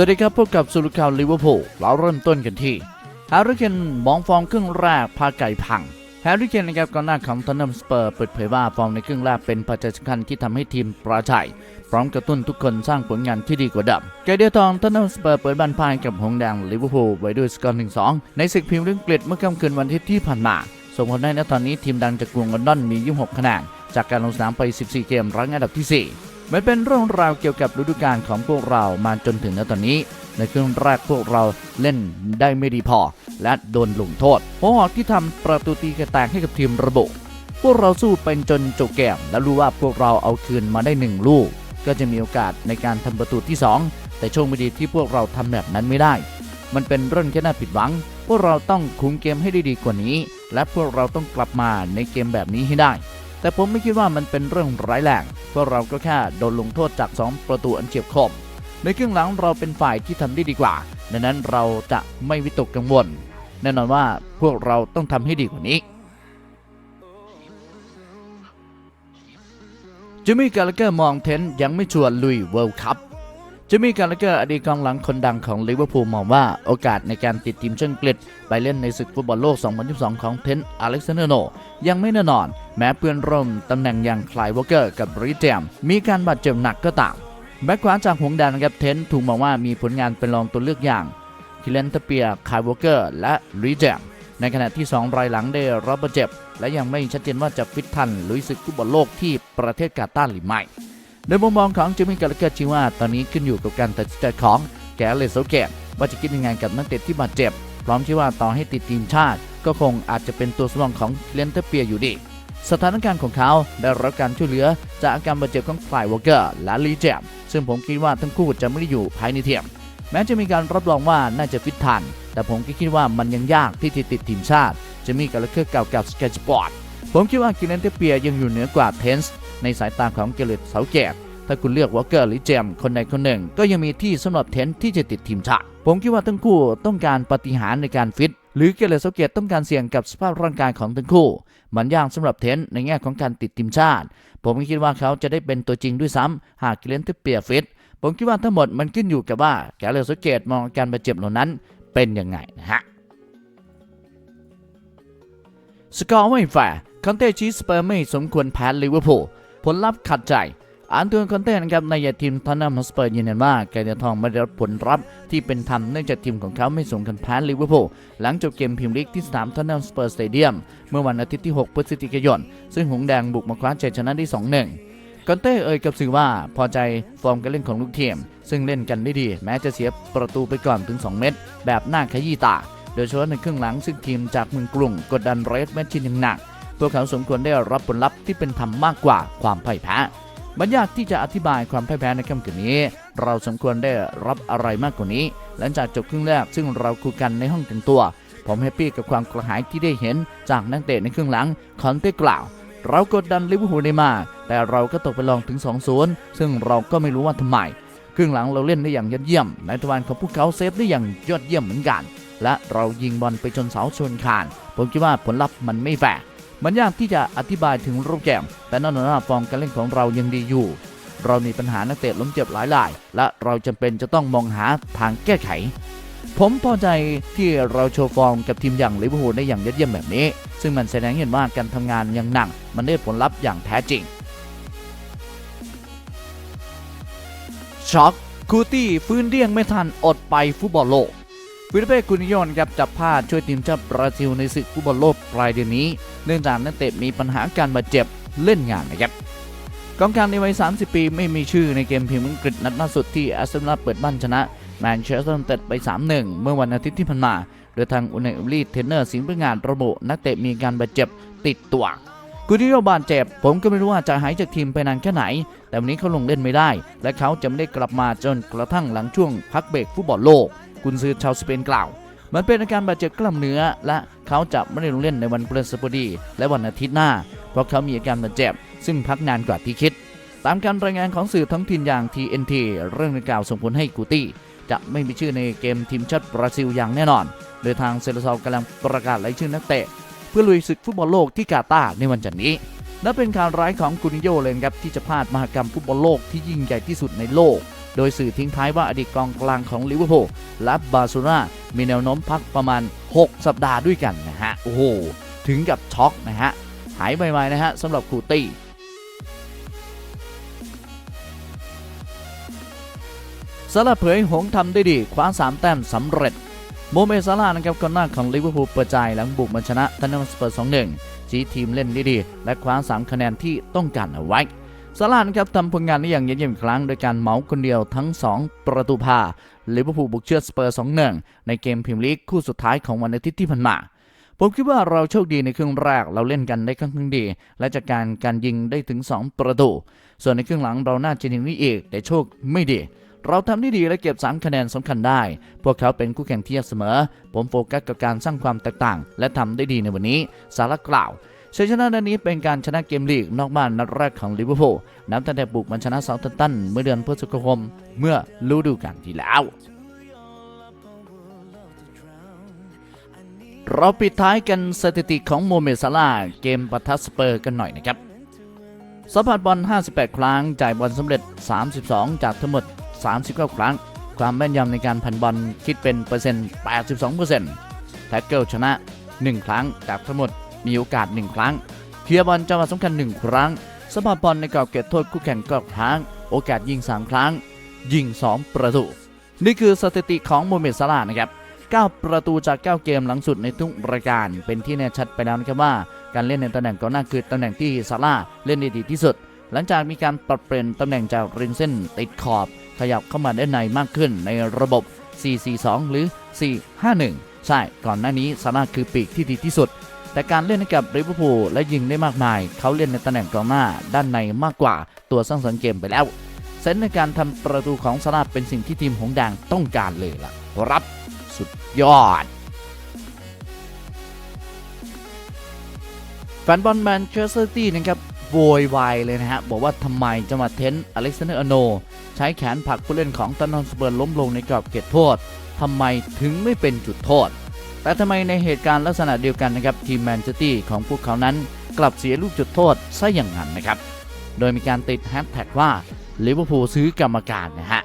วัสดีครับพบกับสุรุข่าวลิเวอร์พูลเราเริ่มต้นกันที่แฮร์รี่เคนมองฟอร์มครึ่งแรกพาไก่พังแฮร์รี่เคนนะครับกองหน้าของทอนนัมสเปอร์เปิดเผยว่าฟอร์มในครึ่งแรกเป็นปัจจัยสำคัญที่ทำให้ทีมประชัย พร้อมกระตุ้นทุกคนสร้างผลงานที่ดีกว่าเดิมเกเดียทองทอนนัมสเปอร์เปิดบ้านพายกับหงแดงลิเวอร์พูลไว้ด้วยสกอร์1-2ในศึกพรีเมียร์ลีกอังกฤษเมื่อค่ำคืนวันทิตย์ที่ผ่านมาส่งผลให้ณตอนนี้ทีมดังจากกรุงลอนดอนมี 26 คะแนนจากการลงสนามไป 14 เกมรั้งอันดับที่ 4 มันเป็นเรื่องราวเกี่ยวกับฤดูกาลของพวกเรามาจนถึงณตอนนี้ ในครึ่งแรกพวกเราเล่นได้ไม่ดีพอ และโดนลงโทษหัวหอกที่ทำประตูตีกระแตกให้กับทีมระบุ พวกเราสู้เป็นจนจบเกมและรู้ว่าพวกเราเอาคืนมาได้หนึ่งลูก ก็จะมีโอกาสในการทำประตูที่ 2 แต่โชคไม่ดีที่พวกเราทำแบบนั้นไม่ได้ มันเป็นเรื่องที่น่าผิดหวัง พวกเราต้องคุมเกมให้ได้ดีกว่านี้ และพวกเราต้องกลับมาในเกมแบบนี้ให้ได้ แต่ผมไม่คิดว่ามันเป็นเรื่องร้ายแรง พวกเราก็แค่โดนลงโทษจาก 2 ประตูอันเฉียบคม ในครึ่งหลังเราเป็นฝ่ายที่ทำได้ดีกว่า ดังนั้นเราจะไม่วิตกกังวล แน่นอนว่าพวกเราต้องทำให้ดีกว่านี้จิมมี่กาลเกอร์มองเทนยังไม่ชวนลุยเวิลด์คัพ จิมมี่การลเกอร์อดีตกองหลังคนดังของลิเวอร์พูลมองว่าโอกาสในการติดทีมชาติอังกฤษไปเล่นในศึกฟุตบอลโลก 2022 ของเทนต์อเล็กซานเดอร์โนยังไม่แน่นอน แม้เพื่อนร่วมตำแหน่งอย่างคลายวอเกอร์กับริเจมมีการบาดเจ็บหนักก็ตาม แบ็คขวาจากหงแดนะครับเทนต์ถูกมองว่ามีผลงานเป็นรองตัวเลือกอย่างคิเลนเทเปียคายวอเกอร์ และริเจมในขณะที่ 2 รายหลังได้รับบาดเจ็บ และยังไม่ชัดเจนว่าจะฟิตทันลุยศึกฟุตบอลโลกที่ประเทศกาตาร์หรือไม่ ในมุมมองของจิมมี่กาลเกอร์ชี้ว่าตอนนี้ขึ้นอยู่กับการตัดสินใจของแกเลสโซเกตว่าจะคิดยังไงกับนักเตะที่บาดเจ็บ พร้อมชี้ว่าต่อให้ติดทีมชาติ ก็คงอาจจะเป็นตัวสำรองของเลนเทเปียอยู่ดี สถานการณ์ของเขาได้รับการช่วยเหลือจากอาการบาดเจ็บของคลายวอลเกอร์และลีเจมซึ่งผมคิดว่าทั้งคู่จะไม่ได้อยู่ภายในเทียม แม้จะมีการรับรองว่าน่าจะฟิตทัน แต่ผมก็คิดว่ามันยังยากที่จะติดทีมชาติ จะมีการเลือกเก่ากับสเกตสปอร์ตผมคิดว่ากิเลนเทเปียยังอยู่เหนือกว่าเทนส์ ในสายตาของเกเรตเสาเกตถ้าคุณเลือกวอลเกอร์หรือเจมคนใดคนหนึ่ง ก็ยังมีที่สำหรับเทนที่จะติดทีมชาติผมคิดว่าทั้งคู่ต้องการปฏิหารในการฟิต หรือเกเรตเสาเกตต้องการเสี่ยงกับสภาพร่างกายของทั้งคู่ มันยากสำหรับเทนในแง่ของการติดทีมชาติ ผมคิดว่าเขาจะได้เป็นตัวจริงด้วยซ้ำหากกิเลนเทเปียฟิตผมคิดว่าทั้งหมดมันขึ้นอยู่กับว่าแกเลสเกตมองการบาดเจ็บเหล่านั้นเป็นยังไงนะฮะสกอร์ไม่แฟร์คอนเต้ชี้สเปอร์ไม่สมควรแพ้ลิเวอร์พูล ลลัพธ์ขัดใจอันตัวคอนเต้นะครับในยทีมทอนนัมฮอสเปอร์ยืนยันว่าแกเดียทองไม่ได้รับผลลัพธ์ที่เป็นธรรมเนื่องจากทีมของเขาไม่สมควรแพ้ลิเวอร์พูลหลังจบเกมพรีเมียร์ลีกที่สนามทอนนัมสเปอร์สเตเดียมเมื่อวันอาทิตย์ที่ 6 พฤศจิกายน ซึ่งหงแดงบุกมาคว้าชัยชนะได้ 2-1คอนเต้เอ่ยกับสื่อว่าพอใจฟอร์มการเล่นของลูกทีม ซึ่งเล่นกันได้ดี แม้จะเสียประตูไปก่อนถึง 2 เม็ดแบบหน่าขยี้ตา โดยเฉพาะในครึ่งหลังซึ่งทีมจากเมืองกรุงกดดันเรดแมชชินอย่างหนัก พวกเขาสมควรได้รับผลลัพธ์ที่เป็นธรรมมากกว่าความพ่ายแพ้มันยากที่จะอธิบายความพ่ายแพ้ในค่ำคืนนี้ เราสมควรได้รับอะไรมากกว่านี้ หลังจากจบครึ่งแรกซึ่งเราคุยกันในห้องแต่งตัว ผมแฮปปี้กับความกระหายที่ได้เห็นจากนักเตะในครึ่งหลังคอนเต้กล่าว เรากดดันลิเวอร์พูลได้มาก แต่เราก็ตกไปลองถึง 2-0 ซึ่งเราก็ไม่รู้ว่าทำไม ครึ่งหลังเราเล่นได้อย่างยอดเยี่ยมในตะวันของพวกเขาเซฟได้อย่างยอดเยี่ยมเหมือนกัน และเรายิงบอลไปจนเสาชนคาน ผมคิดว่าผลลัพธ์มันไม่แฟร์ มันยากที่จะอธิบายถึงรูปเกมแต่น่นอนว่าฟอร์มการเล่นของเรายังดีอยู่ เรามีปัญหานักเตะล้มเจ็บหลายราย และเราจำเป็นจะต้องมองหาทางแก้ไข ผมพอใจที่เราโชว์ฟอร์มกับทีมอย่างลิเวอร์พูลได้อย่างยอดเยี่ยมแบบนี้ ซึ่งมันแสดงให้เห็นว่าการทำงานอย่างหนักมันได้ผลลัพธ์อย่างแท้จริงช็อกคูตี้ฟื้นเรียงไม่ทันอดไปฟุตบอลโลกฟิลิเป้กุนิโยนครับจับพลาดช่วยทีมชาติบราซิลในศึกฟุตบอลโลกปลายเดือนนี้ เนื่องจากนักเตะมีปัญหาการบาดเจ็บเล่นงานนะครับกองกลางในวัย 30 ปีไม่มีชื่อในเกมพรีเมียร์อังกฤษนัดล่าสุดที่แอสตันวิลล่าเปิดบ้านชนะแมนเชสเตอร์ยูไนเต็ดไป 3-1 เมื่อวันอาทิตย์ที่ผ่านมา โดยทางอุนายอุลีเทนเนอร์สิงห์พงานระบุนักเตะมีการบาดเจ็บติดตัวกุนิโยบาดเจ็บ ผมก็ไม่รู้ว่าจะหายจากทีมไปนานแค่ไหน แต่วันนี้เขาลงเล่นไม่ได้ และเขาจะไม่ได้กลับมาจนกระทั่งหลังช่วงพักเบรกฟุตบอลโลก กุนซือชาวสเปนกล่าว มันเป็นอาการบาดเจ็บกล้ามเนื้อและ เขาจะไม่ได้ลงเล่นในวันพฤหัสบดี และวันอาทิตย์หน้า เพราะเขามีอาการบาดเจ็บ ซึ่งพักนานกว่าที่คิด ตามการรายงานของสื่อท้องถิ่นอย่าง TNT เรื่องดังกล่าวส่งผลให้กูตี้จะไม่มีชื่อในเกมทีมชาติบราซิลอย่างแน่นอน โดยทางเซเลซอกำลังประกาศรายชื่อนักเตะ เพื่อลุยศึกฟุตบอลโลกที่กาตาร์ในวันจันทร์นี้นับเป็นข่าวร้ายของกุนิโยเลยครับที่จะพลาดมหกรรมฟุตบอลโลกที่ยิ่งใหญ่ที่สุดในโลก โดยสื่อทิ้งท้ายว่าอดีตกองกลางของลิเวอร์พูลและบาร์เซโลนา มีแนวโน้มพักประมาณ 6 สัปดาห์ด้วยกันนะฮะ โอ้โห ถึงกับช็อกนะฮะ หายไปๆนะฮะสำหรับคูตี้ซาลาเผยหงทำได้ดีคว้า3แต้มสำเร็จโมเมซาลานะครับกองหน้าของลิเวอร์พูลเปิดใจหลังบุกมาชนะทันนัมสเปอร์2-1ชี้ทีมเล่นได้ดี และคว้า3คะแนนที่ต้องการเอาไว้ซาลานะครับทำผลงานได้อย่างเยี่ยมอีครั้งโดยการเหมาคนเดียวทั้ง 2 ประตูพา ลิเวอร์พูลบุกเชือดสเปอร์2-1ในเกมพรีเมียร์ลีกคู่สุดท้ายของวันอาทิตย์ที่ผ่านมาผมคิดว่าเราโชคดีในครึ่งแรกเราเล่นกันได้ค่อนข้างดี และจากการการยิงได้ถึง 2 ประตู ส่วนในครึ่งหลังเราน่าจะยิงได้อีก แต่โชคไม่ดี เราทำได้ดีและเก็บ 3 คะแนนสำคัญได้ พวกเขาเป็นคู่แข่งที่ยากเสมอ ผมโฟกัสกับการสร้างความแตกต่าง และทำได้ดีในวันนี้ สาระกล่าว ชัยชนะนัดนี้เป็นการชนะเกมลีกนอกบ้านนัดแรกของลิเวอร์พูลนับตั้งแต่บุกมันชนะเซาท์แฮมป์ตันเมื่อเดือนพฤษภาคมเมื่อฤดูกาลที่แล้วเราปิดท้ายกันสถิติของโมเมซาลาเกมปะทะสเปอร์กันหน่อยนะครับสัมผัสบอล 58 ครั้ง จ่ายบอลสำเร็จ 32 จากทั้งหมด 39 ครั้ง ความแม่นยำในการพันบอลคิดเป็นเปอร์เซ็นต์ 82%แท็กเกิลชนะ 1 ครั้งจากทั้งหมด มีโอกาส 1 ครั้ง เคลียร์บอลจังหวะสำคัญ 1 ครั้งสัมผัสบอลในกรอบเขตโทษคู่แข่งก็ครั้ง โอกาสยิง 3 ครั้ง ยิง 2 ประตู นี่คือสถิติของโมเมดซาลานะครับ9 ประตูจาก 9 เกมหลังสุดในทุกรายการ เป็นที่แน่ชัดไปแล้วนะครับว่า การเล่นในตำแหน่งกองหน้าคือตำแหน่งที่ซาร่าเล่นได้ดีที่สุด หลังจากมีการปรับเปลี่ยนตำแหน่งจากริมเส้นติดขอบ ขยับเข้ามาด้านในมากขึ้นในระบบ 4-4-2 หรือ 4-5-1 ใช่ ก่อนหน้านี้ซาร่าคือปีกที่ดีที่สุด แต่การเล่นให้กับลิเวอร์พูลและยิงได้มากมาย เขาเล่นในตำแหน่งกองหน้าด้านในมากกว่าตัวสร้างสรรค์เกมไปแล้วเซนในการทำประตูของซาร่าเป็นสิ่งที่ทีมหงส์แดงต้องการเลยล่ะรับสุดยอดแฟนบอลแมนเชสเตอร์ซิตี้นะครับโวยวายเลยนะฮะ บอกว่าทำไมจังหวะเทนต์อเล็กซานเดอร์อโน ใช้แขนผลักผู้เล่นของตันนอนสเปอร์ล้มลงในกรอบเขตโทษทำไมถึงไม่เป็นจุดโทษ แต่ทำไมในเหตุการณ์ลักษณะเดียวกันนะครับทีมแมนเชสเตอร์ของพวกเขานั้นกลับเสียลูกจุดโทษซะอย่างนั้นนะครับ โดยมีการติดแฮชแท็กว่าลิเวอร์พูลซื้อกรรมการนะฮะ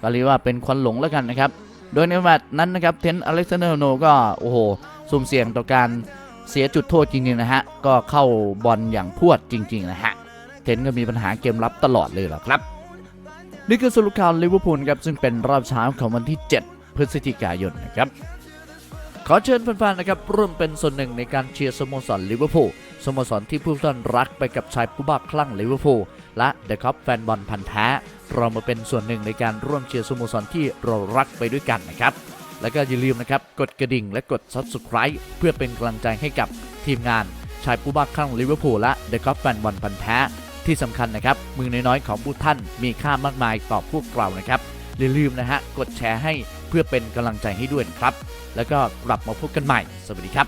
ก็เรียกว่าเป็นควันหลงแล้วกันนะครับ โดยในแมตช์นั้นนะครับเทนอเล็กซานเดอร์โนก็โอ้โหสุ่มเสี่ยงต่อการเสียจุดโทษจริงๆนะฮะก็เข้าบอลอย่างพรวดจริงๆนะฮะเทนก็มีปัญหาเกมรับตลอดเลยหรอครับนี่คือสรุปข่าวลิเวอร์พูลครับซึ่งเป็นรอบเช้าของวันที่ 7 พฤศจิกายนนะครับ ขอเชิญแฟนๆนะครับร่วมเป็นส่วนหนึ่งในการเชียร์สโมสรลิเวอร์พูลสโมสรที่ผู้ท่านรักไปกับชายผู้บ้าคลั่งลิเวอร์พูลและเดอะคัพแฟนบอลพันธ์แท้ เรามาเป็นส่วนหนึ่งในการร่วมเชียร์สโมสรที่เรารักไปด้วยกันนะครับ แล้วก็อย่าลืมนะครับกดกระดิ่งและกด Subscribe เพื่อเป็นกำลังใจให้กับทีมงานชายผู้บ้าคลั่งลิเวอร์พูลและเดอะคัพแฟนบอลพันธ์แท้ที่สำคัญนะครับมือน้อยๆของผู้ท่านมีค่ามากมายต่อพวกเรานะครับ อย่าลืมนะฮะ กดแชร์ให้เพื่อเป็นกำลังใจให้ด้วยครับ แล้วก็กลับมาพบกันใหม่ สวัสดีครับ